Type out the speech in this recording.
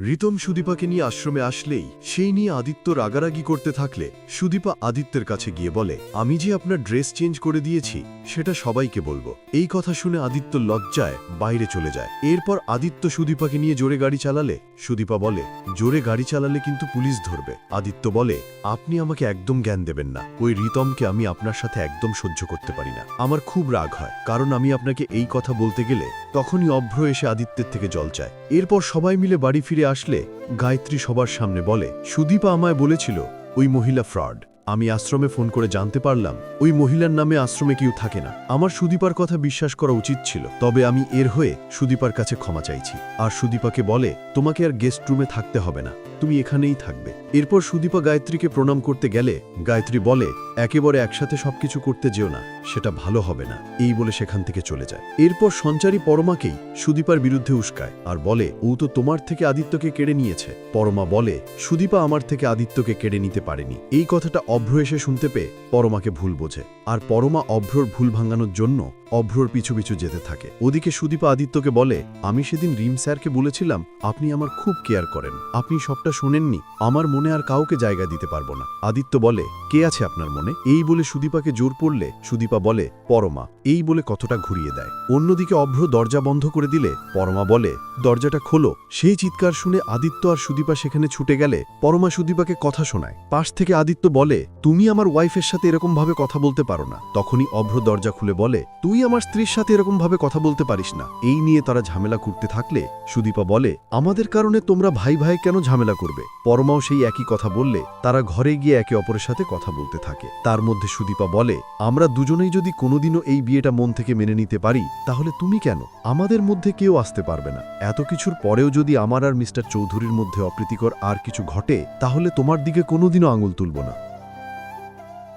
রিতম সুদীপাকে নিয়ে আশ্রমে আসলেই সেই নিয়ে আদিত্য রাগারাগি করতে থাকলে সুদীপা আদিত্যের কাছে গিয়ে বলে, আমি যে আপনার ড্রেস চেঞ্জ করে দিয়েছি সেটা সবাইকে বলব। এই কথা শুনে আদিত্য লজ্জায় বাইরে চলে যায়। এরপর আদিত্য সুদীপাকে নিয়ে জোরে গাড়ি চালালে। সুদীপা বলে, জোরে গাড়ি চালালে কিন্তু পুলিশ ধরবে। আদিত্য বলে, আপনি আমাকে একদম জ্ঞান দেবেন না। ওই রিতমকে আমি আপনার সাথে একদম সহ্য করতে পারি না। আমার খুব রাগ হয়, কারণ আমি আপনাকে এই কথা বলতে গেলে তখনই অভ্র এসে আদিত্যের থেকে জল চায়। এরপর সবাই মিলে বাড়ি ফিরে আসলে গায়ত্রী সবার সামনে বলে, সুদীপা আমায় বলেছিল, ওই মহিলা ফ্রড। আমি আশ্রমে ফোন করে জানতে পারলাম, ওই মহিলার নামে আশ্রমে কেউ থাকে না। আমার সুদীপার কথা বিশ্বাস করা উচিত ছিল, তবে আমি এর হয়ে সুদীপার কাছে ক্ষমা চাইছি। আর সুদীপাকে বলে, তোমাকে আর গেস্ট রুমে থাকতে হবে না। তুমি এখানেই থাকবে। এরপর সুদীপা গায়ত্রীকে প্রণাম করতে গেলে, গায়ত্রী বলে, একেবারে একসাথে সবকিছু করতে যেও না, সেটা ভালো হবে না। এই বলে সেখান থেকে চলে যায়। এরপর সঞ্চারী পরমাকেই সুদীপার বিরুদ্ধে উস্কায় আর বলে, ও তো তোমার থেকে আদিত্যকে কেড়ে নিয়েছে। পরমা বলে, সুদীপা আমার থেকে আদিত্যকে কেড়ে নিতে পারেনি। এই কথাটা অভ্র এসে শুনতে পেয়ে পরমাকে ভুল বোঝে। আর পরমা অভ্রর ভুল ভাঙানোর জন্য অভ্রর পিছু পিছু যেতে থাকে। ওদিকে সুদীপা আদিত্যকে বলে, আমি সেদিন রিম স্যারকে বলেছিলাম, আপনি আমার খুব কেয়ার করেন। আপনি সবটা শোনেননি, আমার মনে আর কাউকে জায়গা দিতে পারব না। আদিত্য বলে, কে আছে আপনার মনে? এই বলে সুদীপাকে জোর পড়লে সুদীপা বলে, পরমা। এই বলে কতটা ঘুরিয়ে দেয়। অন্যদিকে অভ্র দরজা বন্ধ করে দিলে পরমা বলে, দরজাটা খোলো। সেই চিৎকার শুনে আদিত্য আর সুদীপা সেখানে ছুটে গেলে পরমা সুদীপাকে কথা শোনায়। পাশ থেকে আদিত্য বলে তুমি আমার ওয়াইফের সাথে এরকম ভাবে কথা বলতে পারো না। তখনই অভ্র দরজা খুলে বলে, তুই আমার স্ত্রীর সাথে এরকম ভাবে কথা বলতে পারিস না। এই নিয়ে তারা ঝামেলা করতে থাকলে, সুদীপা বলে, আমাদের কারণে তোমরা ভাই ভাই কেন ঝামেলা করবে? পরমাও সেই একই কথা বললে, তারা ঘরে গিয়ে একে অপরের সাথে কথা বলতে থাকে। তার মধ্যে সুদীপা বলে, আমরা দুজনেই যদি কোনোদিনও এই বিয়েটা মন থেকে মেনে নিতে পারি, তাহলে তুমি কেন? আমাদের মধ্যে কেউ আসতে পারবে না। এত কিছুর পরেও যদি আমার আর মিস্টার চৌধুরীর মধ্যে অপ্রীতিকর আর কিছু ঘটে, তাহলে তোমার দিকে কোনোদিনও আঙুল তুলব না।